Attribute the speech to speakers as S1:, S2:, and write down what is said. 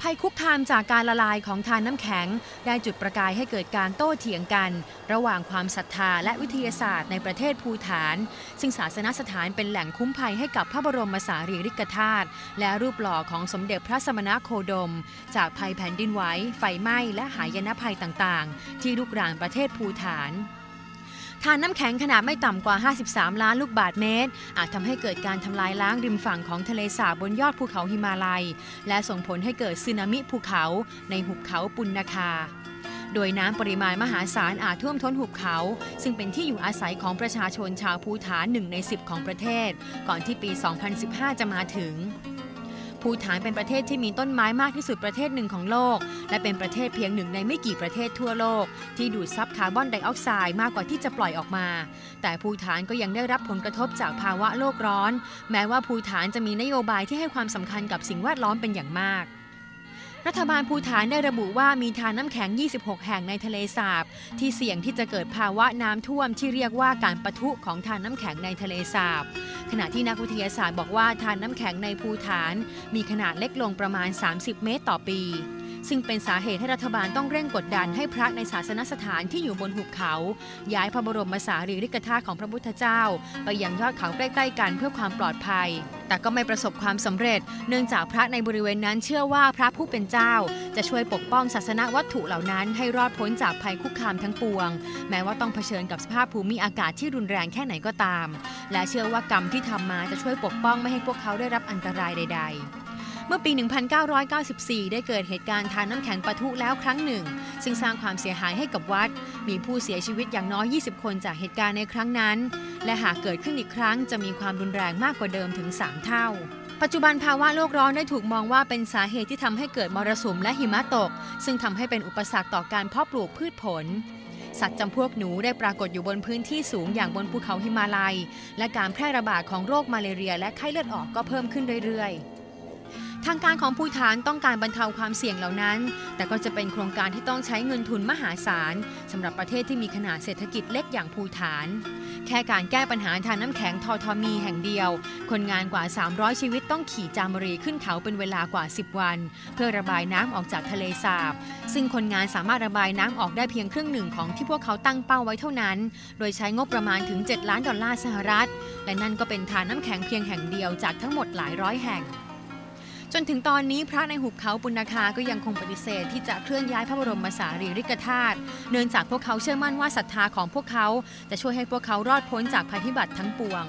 S1: ภัยคุกคามจากการละลายของทานน้ำแข็ง ได้จุดประกายให้เกิดการโต้เถียงกัน ระหว่างความศรัทธาและวิทยาศาสตร์ในประเทศภูฐาน ซึ่งศาสนสถานเป็นแหล่งคุ้มภัยให้กับพระบรมสารีริกธาตุและรูปหล่อของสมเด็จพระสมณโคดม จากภัยแผ่นดินไหวไฟไหม้และหายนะภัยต่างๆ ที่ลุกรานประเทศภูฐาน ทานน้ำแข็งขนาดไม่ต่ำกว่า 53 ล้านลูกบาศก์เมตร อาจทำให้เกิดการทำลายล้างริมฝั่งของทะเลสาบบนยอดภูเขาหิมาลัย และส่งผลให้เกิดสึนามิภูเขาในหุบเขาปุณณคา โดยน้ำปริมาณมหาศาลอาจท่วมท้นหุบเขา ซึ่งเป็นที่อยู่อาศัยของประชาชนชาวภูฐานหนึ่งใน 10 ของประเทศ ก่อนที่ปี 2015 จะมาถึง ภูฐานเป็นประเทศที่มีต้นไม้มากที่สุดประเทศหนึ่งของโลก และเป็นประเทศเพียงหนึ่งในไม่กี่ประเทศทั่วโลก ที่ดูดซับคาร์บอนไดออกไซด์มากกว่าที่จะปล่อยออกมา แต่ภูฐานก็ยังได้รับผลกระทบจากภาวะโลกร้อน แม้ว่าภูฐานจะมีนโยบายที่ให้ความสำคัญกับสิ่งแวดล้อมเป็นอย่างมากรัฐบาลภูฐานได้ระบุว่ามีทานน้ำแข็ง 26 แห่งในทะเลสาบ ที่เสี่ยงที่จะเกิดภาวะน้ำท่วมที่เรียกว่าการปะทุของทานน้ำแข็งในทะเลสาบ ขณะที่นักวิทยาศาสตร์บอกว่าทานน้ำแข็งในภูฐาน มีขนาดเล็กลงประมาณ 30 เมตรต่อปี ซึ่งเป็นสาเหตุให้รัฐบาลต้องเร่งกดดันให้พระในศาสนสถานที่อยู่บนหุบเขา ย้ายพระบรมสารีริกธาตุของพระพุทธเจ้า ไปยังยอดเขาใกล้ ๆ กันเพื่อความปลอดภัย แต่ก็ไม่ประสบความสำเร็จ เนื่องจากพระในบริเวณนั้นเชื่อว่าพระผู้เป็นเจ้า จะช่วยปกป้องศาสนวัตถุเหล่านั้น ให้รอดพ้นจากภัยคุกคามทั้งปวง แม้ว่าต้องเผชิญกับสภาพภูมิอากาศที่รุนแรงแค่ไหนก็ตาม และเชื่อว่ากรรมที่ทำมาจะช่วยปกป้องไม่ให้พวกเขาได้รับอันตรายใด ๆ เมื่อปี 1994 ได้เกิดเหตุการณ์ทานน้ำแข็งปะทุแล้วครั้งหนึ่ง ซึ่งสร้างความเสียหายให้กับวัด มีผู้เสียชีวิตอย่างน้อย 20 คนจากเหตุการณ์ในครั้งนั้น และหากเกิดขึ้นอีกครั้งจะมีความรุนแรงมากกว่าเดิมถึง 3 เท่าปัจจุบันภาวะโลกร้อนได้ถูกมองว่าเป็นสาเหตุที่ทำให้เกิดมรสุมและหิมะตก ซึ่งทำให้เป็นอุปสรรคต่อการเพาะปลูกพืชผล สัตว์จำพวกหนูได้ปรากฏอยู่บนพื้นที่สูงอย่างบนภูเขาหิมาลัย และการแพร่ระบาดของโรคมาเลเรียและไข้เลือดออกก็เพิ่มขึ้นเรื่อยๆ ทางการของภูฐานต้องการบรรเทาความเสี่ยงเหล่านั้น แต่ก็จะเป็นโครงการที่ต้องใช้เงินทุนมหาศาลสำหรับประเทศที่มีขนาดเศรษฐกิจเล็กอย่างภูฐาน แค่การแก้ปัญหาทางน้ำแข็งทอทอมีแห่งเดียว คนงานกว่า 300 ชีวิตต้องขี่จามรีขึ้นเขาเป็นเวลากว่า 10 วัน เพื่อระบายน้ำออกจากทะเลสาบ ซึ่งคนงานสามารถระบายน้ำออกได้เพียงครึ่งหนึ่งของที่พวกเขาตั้งเป้าไว้เท่านั้น โดยใช้งบประมาณถึง 7 ล้านดอลลาร์สหรัฐ และนั่นก็เป็นทานน้ำแข็งเพียงแห่งเดียวจากทั้งหมดหลายร้อยแห่ง จนถึงตอนนี้พระในหุบเขาปุณคาก็ยังคงปฏิเสธที่จะเคลื่อนย้ายพระบรมสารีริกธาตุเนื่องจากพวกเขาเชื่อมั่นว่าศรัทธาของพวกเขาจะช่วยให้พวกเขารอดพ้นจากภัยพิบัติทั้งปวง